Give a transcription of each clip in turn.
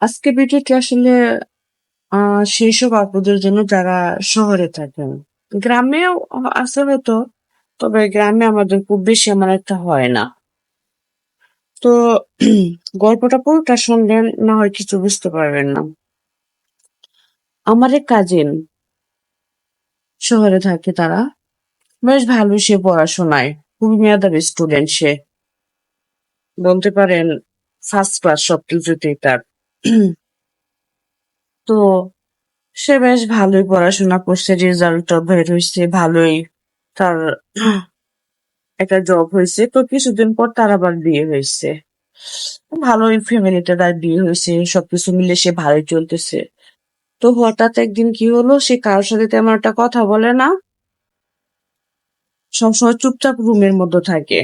আজকে ভিডিওটি আসলে আহ সেইসব আপুদের জন্য যারা শহরে থাকেন। গ্রামেও আছে হয়তো, তবে গ্রামে আমাদের খুব বেশি আমার একটা হয় না। তো, গল্পটা পুরোটা শুনলেন, না হয় কিছু বুঝতে পারবেন না। আমার এক কাজিন শহরে থাকে তারা। বেশ ভালো সে পড়াশোনায়, খুবই মেয়াদাবি স্টুডেন্ট সে। বলতে পারেন ফার্স্ট ক্লাস সবকিছুতেই তার। তো সে বেশ ভালোই পড়াশোনা করছে রেজাল্ট বের হয়েছে, ভালোই তার একটা জব হয়েছে। তো কিছুদিন পর তার আবার বিয়ে হয়েছে। ভালোই ফ্যামিলিতে তার বিয়ে হয়েছে, সবকিছু মিলে সে ভালোই চলতেছে। তো হঠাৎ একদিন কি হলো, সে কারোর সাথে তেমন একটা কথা বলে না। সবসময় চুপচাপ রুমের মধ্যে থাকে।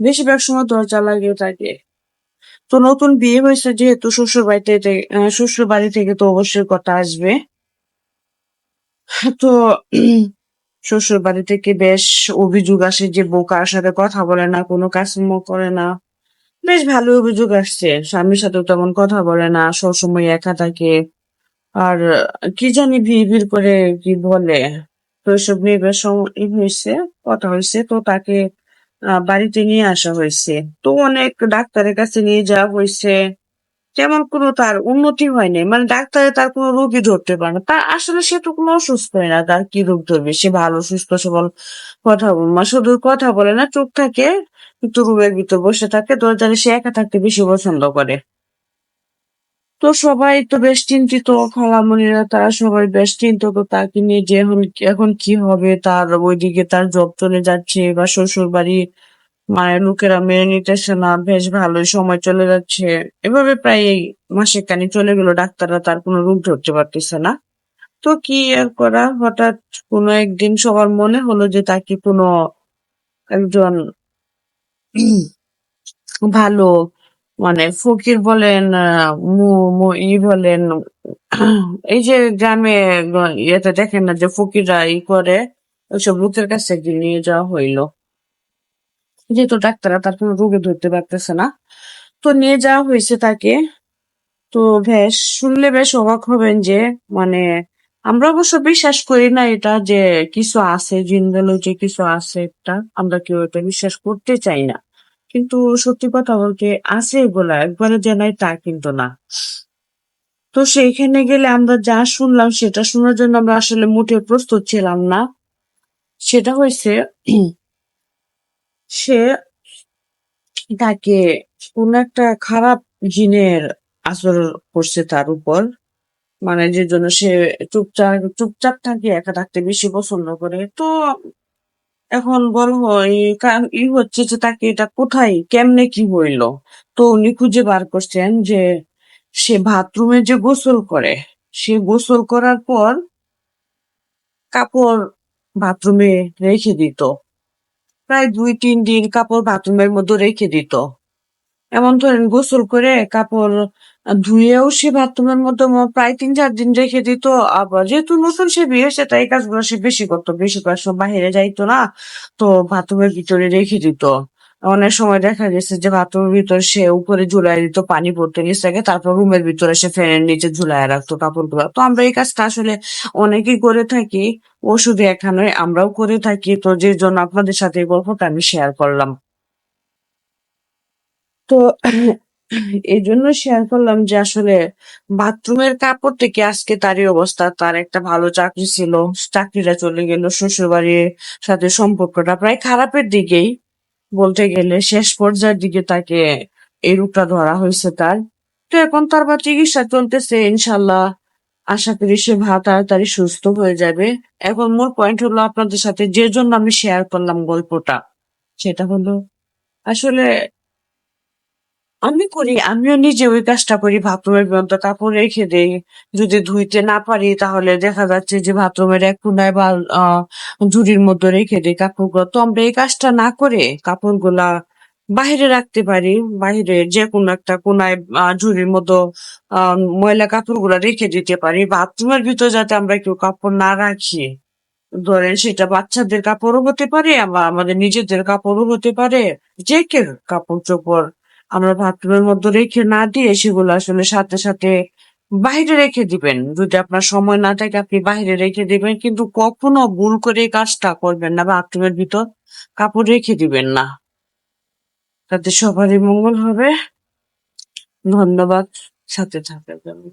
বেশিরভাগ সময় দরজা লাগিয়ে থাকে। তো নতুন বিয়ে হয়েছে যেহেতু শ্বশুর বাড়িতে শ্বশুর বাড়ি থেকে তো অবশ্যই কথা আসবে। তো শ্বশুর বাড়ি থেকে বেশ অভিযোগ আসে যে বউ কার সাথে কথা বলে না, কোনো কাজকর্ম করে না। বেশ ভালো অভিযোগ আসছে, স্বামীর সাথে তেমন কথা বলে না, সবসময় একা থাকে। আর কি জানি ভিড় ভিড় করে কি বলে, তো এসব নিয়ে বেশ হয়েছে, কথা হয়েছে। তো তাকে বাড়িতে নিয়ে আসা হয়েছে। তো অনেক ডাক্তারের কাছে নিয়ে যাওয়া হয়েছে। তেমন কোনো তার উন্নতি হয়নি। মানে ডাক্তারে তার কোনো রোগী ধরতে পারে না। তার আসলে সে তো কোনো অসুস্থ হয় না। তার কি রোগ ধরবে? সে ভালো, সুস্থ, সবল কথা মানে শুধু কথা বলে না, চোখ থাকে কিন্তু রুমের ভিতর বসে থাকে। দরজারে সে একা থাকতে বেশি পছন্দ করে। তো সবাই তো বেশ চিন্তিত খালামণিরা তারা সবাই বেশ চিন্তিত তাকে নিয়ে যে এখন এখন কি হবে? তার ওইদিকে তার জব চলে যাচ্ছে বা শ্বশুর বাড়ি মায়ের লোকেরা মেনে নিতেছে না, বেশ ভালোই সময় চলে যাচ্ছে। এভাবে প্রায় মাসের কানি চলে গেল, ডাক্তাররা তার কোনো রোগ ধরতে পারতেছে না। তো কি আর করা? হঠাৎ কোনো একদিন সবার মনে হলো যে তাকে কোনো একজন ভালো মানে ফকির বলেন ই বলেন, এই যে গ্রামে ইয়েতে দেখেন না যে ফকিররা ই করে, ওইসব লোকের কাছে একদিন নিয়ে যাওয়া হইল। যেহেতু ডাক্তাররা তার কোনো রোগে ধরতে পারতেছে না। তো নিয়ে যাওয়া হয়েছে তাকে। তো বেশ, শুনলে বেশ অবাক হবেন যে মানে আমরা অবশ্য বিশ্বাস করি না এটা যে কিছু আছে জিনবেলো যে কিছু আছে একটা আমরা কেউ এটা বিশ্বাস করতে চাই না। কিন্তু সত্যি কথা বলতে আছে এগুলা একবারে যে নাই তা কিন্তু না। তো সেইখানে গেলে আমরা যা শুনলাম সেটা শোনার জন্য আমরা আসলে মোটে প্রস্তুত ছিলাম না। সেটা হয়েছে, সে তাকে কোন একটা খারাপ জিনের আসর করছে তার উপর। মানে যে জন্য সে চুপচাপ চুপচাপ থাকে, একা থাকতে বেশি পছন্দ করে। তো এখন হয় ই হচ্ছে যে তাকে এটা কোথায়, কেমনে কি হইল? তো উনি খুঁজে বার করছেন যে সে বাথরুমে যে গোসল করে, সে গোসল করার পর কাপড় বাথরুমে রেখে দিত। প্রায় দুই, তিন দিন কাপড় বাথরুমের মধ্যে রেখে দিত। এমন ধরেন গোসল করে কাপড় ধুয়েও সে বাথরুমের মধ্যে প্রায় তিন চার দিন রেখে দিত। আবার যেহেতু নতুন সে বিয়ে সে তাই কাজগুলো সে বেশি করতো। বেশি করে সব বাহিরে যাইতো না, তো বাথরুমের ভিতরে রেখে দিত। অনেক সময় দেখা গেছে যে বাথরুমের ভিতরে সে উপরে ঝুলাই দিত, পানি পড়তে নিচে তারপর রুমের ভিতরে সে ফ্যানের নিচে ঝুলাই রাখতো কাপড় কাপড়গুলো। তো আমরা এই কাজটা আসলে অনেকেই করে থাকি, ও শুধু এখানে আমরাও করে থাকি। তো যে জন্য আপনাদের সাথে এই গল্পটা আমি শেয়ার করলাম। তো এই জন্য শেয়ার করলাম যে আসলে বাথরুমের কাপড় থেকে আজকে তারই অবস্থা? তার একটা ভালো চাকরি ছিল, চাকরিটা চলে গেল শ্বশুর বাড়ির সাথে সম্পর্কটা প্রায় খারাপের দিকেই। বলতে গেলে শেষ পর্যায়ের দিকে তাকে এই রূপটা ধরা হয়েছে তার। তো এখন তার বা চিকিৎসা চলতেছে ইনশাল্লাহ আশা করি সে ভা তাড়াতাড়ি সুস্থ হয়ে যাবে। এখন মোর পয়েন্ট হলো আপনাদের সাথে যে জন্য আমি শেয়ার করলাম গল্পটা, সেটা হলো, আসলে আমি করি, আমিও নিজে ওই কাজটা করি, বাথরুমের মধ্যে কাপড় রেখে দেই। যদি ধুইতে না পারি, তাহলে দেখা যাচ্ছে যে বাথরুমের এক কোনায় বা ঝুড়ির মধ্যে রেখে দিই কাপড়গুলো। তো আমরা এই কাজটা না করে কাপড়গুলা বাহিরে রাখতে পারি, বাহিরে যে কোনো একটা কোনায় ঝুড়ির মতো ময়লা কাপড়গুলা রেখে দিতে পারি। বাথরুমের ভিতর যাতে আমরা কেউ কাপড় না রাখি। ধরেন সেটা বাচ্চাদের কাপড়ও হতে পারে আবার আমাদের নিজেদের কাপড়ও হতে পারে, যে কেউ কাপড় চোপড় আমরা বাথরুমের মধ্যে রেখে না দিয়ে সেগুলো আসলে সাথে সাথে বাইরে রেখে দিবেন। যদি আপনার সময় না থাকে, আপনি বাইরে রেখে দিবেন, কিন্তু কখনো ভুল করে কাজটা করবেন না বাথরুমের ভিতর কাপড় রেখে দিবেন না। তাতে সবারই মঙ্গল হবে। ধন্যবাদ। সাথে থাকার জন্য